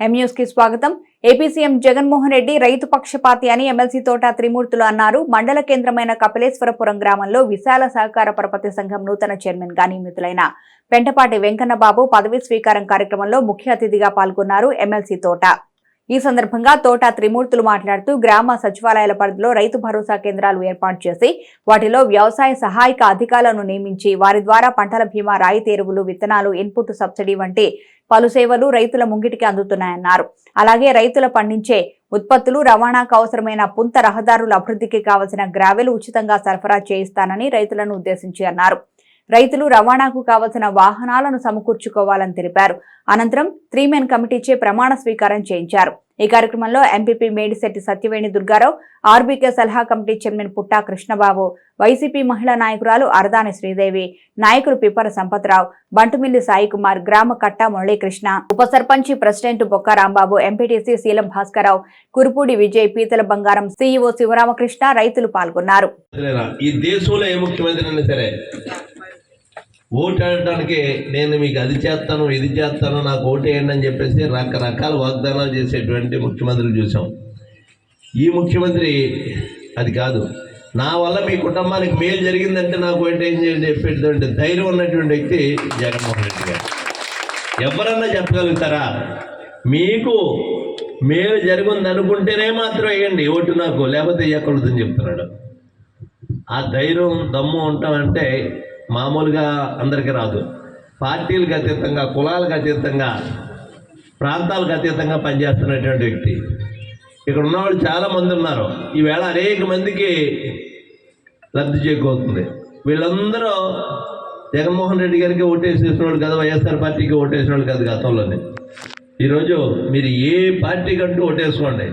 ఎంన్యూస్కి స్వాగతం. AP CM Jaganmohan Reddy రైతు పక్షపాతి అని ఎమ్మెల్సీ తోట త్రిమూర్తులు అన్నారు. మండల కేంద్రమైన కపిలేశ్వరపురం గ్రామంలో విశాల సహకార పరపతి సంఘం నూతన చైర్మన్గా నియమితులైన పెంటపాటి వెంకన్నబాబు పదవీ స్వీకారం కార్యక్రమంలో ముఖ్య అతిథిగా పాల్గొన్నారు ఎమ్మెల్సీ తోట. ఈ సందర్భంగా తోట త్రిమూర్తులు మాట్లాడుతూ గ్రామ సచివాలయాల పరిధిలో రైతు భరోసా కేంద్రాలు ఏర్పాటు చేసి వాటిలో వ్యవసాయ సహాయక అధికారులను నియమించి వారి ద్వారా పంటల బీమా రాయితీ ఎరువులు విత్తనాలు ఇన్పుట్ సబ్సిడీ వంటి పలు సేవలు రైతుల ముంగిటికి అందుతున్నాయన్నారు. అలాగే రైతుల పండించే ఉత్పత్తులు రవాణాకు అవసరమైన పుంత రహదారుల అభివృద్ధికి కావలసిన గ్రావెలు ఉచితంగా సరఫరా చేయిస్తానని రైతులను ఉద్దేశించి అన్నారు. రైతులు రవాణాకు కావలసిన వాహనాలను సమకూర్చుకోవాలని తెలిపారు. అనంతరం త్రీ మెన్ కమిటీచే ప్రమాణ స్వీకారం చేయించారు. ఈ కార్యక్రమంలో ఎంపీపీ మేడిశెట్టి సత్యవేణి దుర్గారావు ఆర్బీకే సలహా committee chairman Putta Krishnababu YCP మహిళా నాయకురాలు అరదాని శ్రీదేవి నాయకులు పిప్పర సంపత్రావు బంటుమిల్లి సాయి కుమార్ గ్రామ కట్ట మురళీకృష్ణ ఉప సర్పంచి president Bokka Rambabu MPTC Seelam Bhaskararao Kurupudi Vijay Peethala Bangaram CEO Sivaramakrishna రైతులు పాల్గొన్నారు. ఈ దేశంలో ఏ ముఖ్యమంత్రి సరే ఓటు ఆడటానికి నేను మీకు అది చేస్తాను ఇది చేస్తాను నాకు ఓటు వేయండి అని చెప్పేసి రకరకాల వాగ్దానాలు చేసేటువంటి ముఖ్యమంత్రులు చూసాం ఈ ముఖ్యమంత్రి అది కాదు. నా వల్ల మీ కుటుంబానికి మేలు జరిగిందంటే నాకు ఓటు ఏం చేయాలి చెప్పేటువంటి ధైర్యం ఉన్నటువంటి వ్యక్తి జగన్మోహన్ రెడ్డి గారు. ఎవరన్నా చెప్పగలుగుతారా? మీకు మేలు జరిగింది అనుకుంటేనే మాత్రం వేయండి ఓటు నాకు లేకపోతే వేయకూడదని చెప్తున్నాడు. ఆ ధైర్యం దమ్ము ఉంటామంటే మామూలుగా అందరికీ రాదు. పార్టీలకు అతీతంగా కులాలకు అతీతంగా ప్రాంతాలకు అతీతంగా పనిచేస్తున్నటువంటి వ్యక్తి. ఇక్కడ ఉన్నవాళ్ళు చాలామంది ఉన్నారు. ఈవేళ అనేక మందికి లబ్ధి చేకూరుతుంది. వీళ్ళందరూ జగన్మోహన్ రెడ్డి గారికి ఓటేసేసిన వాళ్ళు కదా వైఎస్ఆర్ పార్టీకి ఓటేసిన వాళ్ళు కాదు గతంలోనే. ఈరోజు మీరు ఏ పార్టీ కంటూ ఓటేసుకోండి.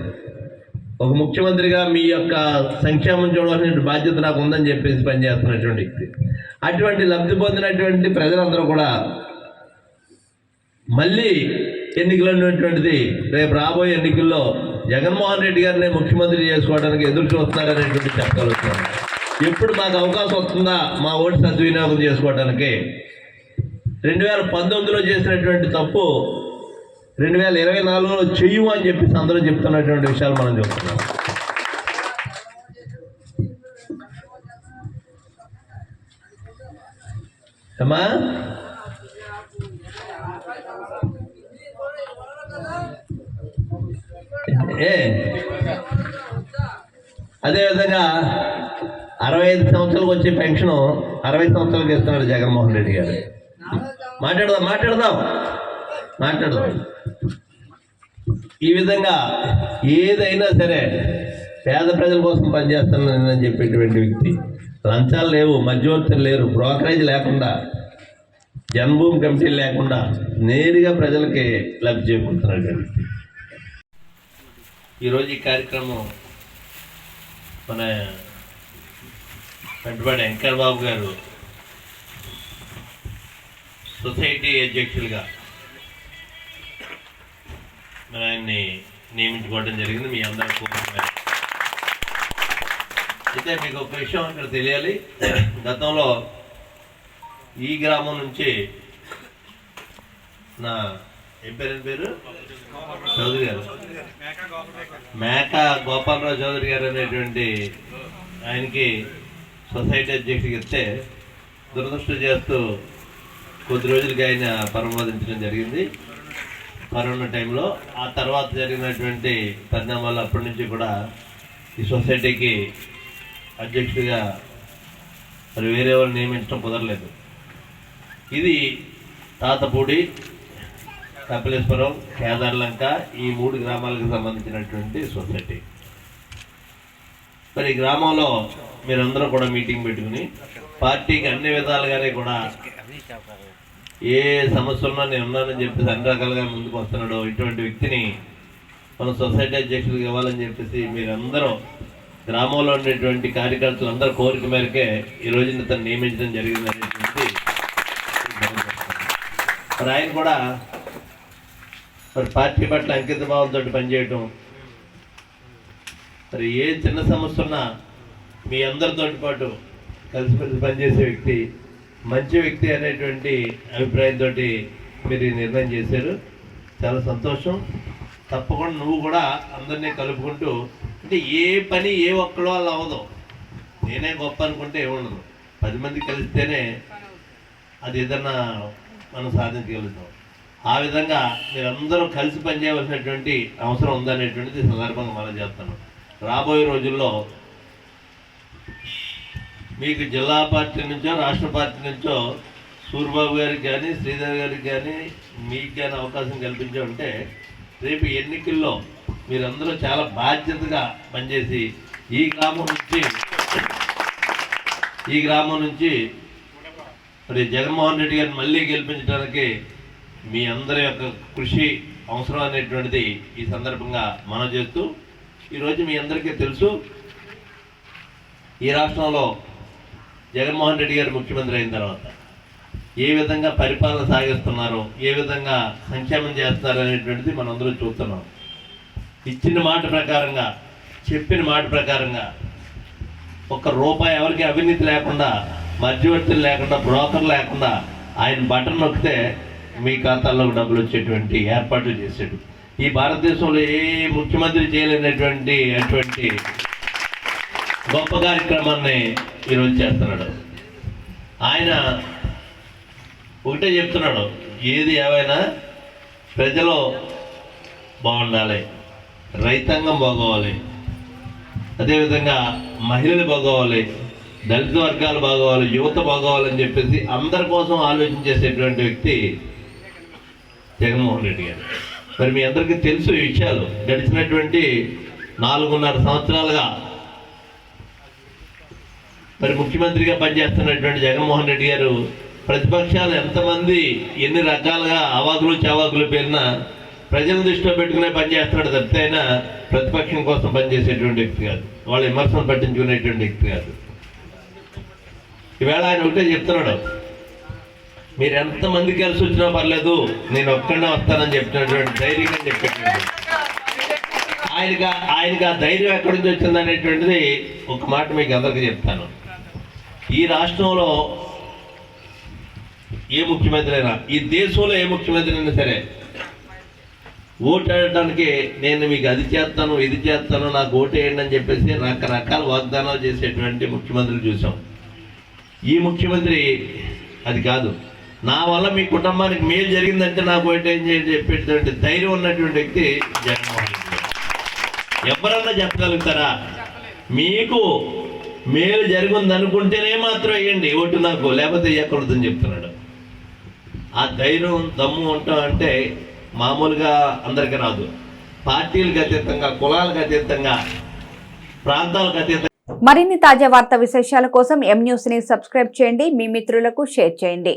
ఒక ముఖ్యమంత్రిగా మీ యొక్క సంక్షేమం చూడవలసిన బాధ్యత నాకు ఉందని చెప్పేసి పనిచేస్తున్నటువంటి వ్యక్తి. అటువంటి లబ్ధి పొందినటువంటి ప్రజలందరూ కూడా మళ్ళీ ఎన్నికలు ఉన్నటువంటిది రేపు రాబోయే ఎన్నికల్లో జగన్మోహన్ రెడ్డి గారిని ముఖ్యమంత్రి చేసుకోవడానికి ఎదురు చూస్తున్నారనేటువంటి చెప్పగలుగుతున్నాను. ఎప్పుడు మాకు అవకాశం వస్తుందా మా ఓటు సద్వినియోగం చేసుకోవడానికి రెండు వేల పంతొమ్మిదిలో చేసినటువంటి తప్పు రెండు వేల ఇరవై నాలుగులో చెయ్యు అని చెప్పేసి అందరూ చెప్తున్నటువంటి విషయాలు మనం చెప్తున్నాం. అమ్మా? ఏ? అదేవిధంగా అరవై ఐదు సంవత్సరాలకు వచ్చే పెన్షన్ అరవై సంవత్సరాలకు ఇస్తున్నాడు జగన్మోహన్ రెడ్డి గారు. మాట్లాడదాం మాట్లాడదాం మాట్లాడదాం. ఈ విధంగా ఏదైనా సరే పేద ప్రజల కోసం పనిచేస్తున్నానని చెప్పేటువంటి వ్యక్తి. లంచాలు లేవు మధ్యవర్తులు లేరు బ్రోకరేజ్ లేకుండా జన్మభూమి కమిటీలు లేకుండా నేరుగా ప్రజలకి లబ్ధి చేకూరుతున్నటువంటి వ్యక్తి ఈరోజు ఈ కార్యక్రమం మన పెట్టుబడి వెంకర్ బాబు గారు సొసైటీ అధ్యక్షులుగా మరి ఆయన్ని నియమించుకోవడం జరిగింది. మీ అందరి కోరుకున్నారు అయితే మీకు ఒక విషయం ఇక్కడ తెలియాలి. గతంలో ఈ గ్రామం నుంచి నా ఏం పేరు పేరు? చౌదరి గారు. మేక గోపాలరావు చౌదరి గారు అనేటువంటి ఆయనకి సొసైటీ అధ్యక్షుడికి ఇస్తే దురదృష్టం చేస్తూ కొద్ది రోజులకి ఆయన పరమోదించడం జరిగింది. కరోనా టైంలో ఆ తర్వాత జరిగినటువంటి పరిణామాలు అప్పటి నుంచి కూడా ఈ సొసైటీకి అధ్యక్షుడిగా మరి వేరే వాళ్ళు నియమించడం కుదరలేదు. ఇది తాతపూడి కపిలేశ్వరం కేదార్లంక ఈ మూడు గ్రామాలకు సంబంధించినటువంటి సొసైటీ. మరి ఈ గ్రామంలో మీరందరూ కూడా మీటింగ్ పెట్టుకుని పార్టీకి అన్ని విధాలుగానే కూడా ఏ సమస్య ఉన్నా నేను ఉన్నానని చెప్పేసి అన్ని రకాలుగా ముందుకు వస్తున్నాడు. ఇటువంటి వ్యక్తిని మన సొసైటీ అధ్యక్షుడికి ఇవ్వాలని చెప్పేసి మీరందరూ గ్రామంలో ఉండేటువంటి కార్యకర్తలు అందరూ కోరిక మేరకే ఈ రోజున తను నియమించడం జరిగింది అనేటువంటి మరి ఆయన కూడా మరి పార్టీ పట్ల అంకిత భావంతో పనిచేయటం. మరి ఏ చిన్న సమస్య ఉన్నా మీ అందరితో పాటు కలిసిమెలిసి పనిచేసే వ్యక్తి మంచి వ్యక్తి అనేటువంటి అభిప్రాయంతో మీరు నిర్ణయం చేశారు. చాలా సంతోషం. తప్పకుండా నువ్వు కూడా అందరినీ కలుపుకుంటూ అంటే ఏ పని ఏ ఒక్కడో వాళ్ళు అవ్వదు. నేనే గొప్ప అనుకుంటే ఏముండదు. పది మంది కలిస్తేనే అది ఏదన్నా మనం సాధించగలుగుతాం. ఆ విధంగా మీరందరూ కలిసి పనిచేయవలసినటువంటి అవసరం ఉందనేటువంటిది సందర్భంగా మనం చేస్తాను రాబోయే రోజుల్లో మీకు జిల్లా పార్టీ నుంచో రాష్ట్ర పార్టీ నుంచో సూర్యబాబు గారికి కానీ శ్రీధర్ గారికి కానీ మీకు కానీ అవకాశం కల్పించే ఉంటే రేపు ఎన్నికల్లో మీరందరూ చాలా బాధ్యతగా పనిచేసి ఈ గ్రామం నుంచి ఈ గ్రామం నుంచి మరి జగన్మోహన్ రెడ్డి గారిని మళ్ళీ గెలిపించడానికి మీ అందరి యొక్క కృషి అవసరం అనేటువంటిది ఈ సందర్భంగా మనం చేస్తూ ఈరోజు మీ అందరికీ తెలుసు ఈ రాష్ట్రంలో జగన్మోహన్ రెడ్డి గారు ముఖ్యమంత్రి అయిన తర్వాత ఏ విధంగా పరిపాలన సాగిస్తున్నారో ఏ విధంగా సంక్షేమం చేస్తున్నారు అనేటువంటిది మనందరూ చూస్తున్నాం. ఇచ్చిన మాట ప్రకారంగా చెప్పిన మాట ప్రకారంగా ఒక్క రూపాయి ఎవరికి అవినీతి లేకుండా మధ్యవర్తులు లేకుండా బ్రోకర్ లేకుండా ఆయన బటన్ నొక్కితే మీ ఖాతాల్లోకి డబ్బులు వచ్చేటువంటి ఏర్పాట్లు చేశాడు. ఈ భారతదేశంలో ఏ ముఖ్యమంత్రి చేయలేనటువంటి అటువంటి గొప్ప కార్యక్రమాన్ని ఈరోజు చేస్తున్నాడు. ఆయన ఒకటే చెప్తున్నాడు ఏది ఏమైనా ప్రజలు బాగుండాలి రైతాంగం బాగోవాలి అదేవిధంగా మహిళలు బాగోవాలి దళిత వర్గాలు బాగోవాలి యువత బాగోవాలని చెప్పేసి అందరి కోసం ఆలోచించేసేటువంటి వ్యక్తి జగన్మోహన్ రెడ్డి గారు. మరి మీ అందరికీ తెలుసు ఈ విషయాలు. గడిచినటువంటి నాలుగున్నర సంవత్సరాలుగా మరి ముఖ్యమంత్రిగా పనిచేస్తున్నటువంటి జగన్మోహన్ రెడ్డి గారు ప్రతిపక్షాలు ఎంతమంది ఎన్ని రకాలుగా అవాకులు చవాకులు పేరిన ప్రజల దృష్టిలో పెట్టుకునే పనిచేస్తున్నాడు తప్పితే ఆయన ప్రతిపక్షం కోసం పనిచేసేటువంటి వ్యక్తి కాదు. వాళ్ళ విమర్శలు పట్టించుకునేటువంటి వ్యక్తి కాదు. ఈవేళ ఆయన ఒకటే చెప్తున్నాడు మీరు ఎంతమంది కలిసి వచ్చినా పర్లేదు నేను ఒక్కడే వస్తానని చెప్పినటువంటి ధైర్యంగా చెప్పేటువంటి ఆయనకి ఆయనకి ఆ ధైర్యం ఎక్కడి నుంచి వచ్చింది అనేటువంటిది ఒక మాట మీకు అందరికీ చెప్తాను. ఈ రాష్ట్రంలో ఏ ముఖ్యమంత్రి అయినా ఈ దేశంలో ఏ ముఖ్యమంత్రి అయినా సరే ఓటాడటానికి నేను మీకు అది చేస్తాను ఇది చేస్తాను నాకు ఓటేయండి అని చెప్పేసి రకరకాల వాగ్దానాలు చేసేటువంటి ముఖ్యమంత్రులు చూసాం. ఈ ముఖ్యమంత్రి అది కాదు. నా వల్ల మీ కుటుంబానికి మేలు జరిగిందంటే నాకు ఓటేయండి చేయండి చెప్పేటువంటి ధైర్యం ఉన్నటువంటి వ్యక్తి జగన్మోహన్ రెడ్డి. ఎవరన్నా చెప్పగలుగుతారా? మీకు మేలు జరిగింది అనుకుంటేనే మాత్రం వేయండి ఓటు నాకు లేకపోతే వేయకూడదని చెప్తున్నాడు. ఆ ధైర్యం దమ్ము ఉంటాం అంటే మామూలుగా అందరికీ రాదు. పార్టీలకు అతీతంగా కులాలకు అతీతంగా ప్రాంతాలకు అతీతంగా. మరిన్ని తాజా వార్తా విశేషాల కోసం ఎం న్యూస్ని సబ్స్క్రైబ్ చేయండి. మీ మిత్రులకు షేర్ చేయండి.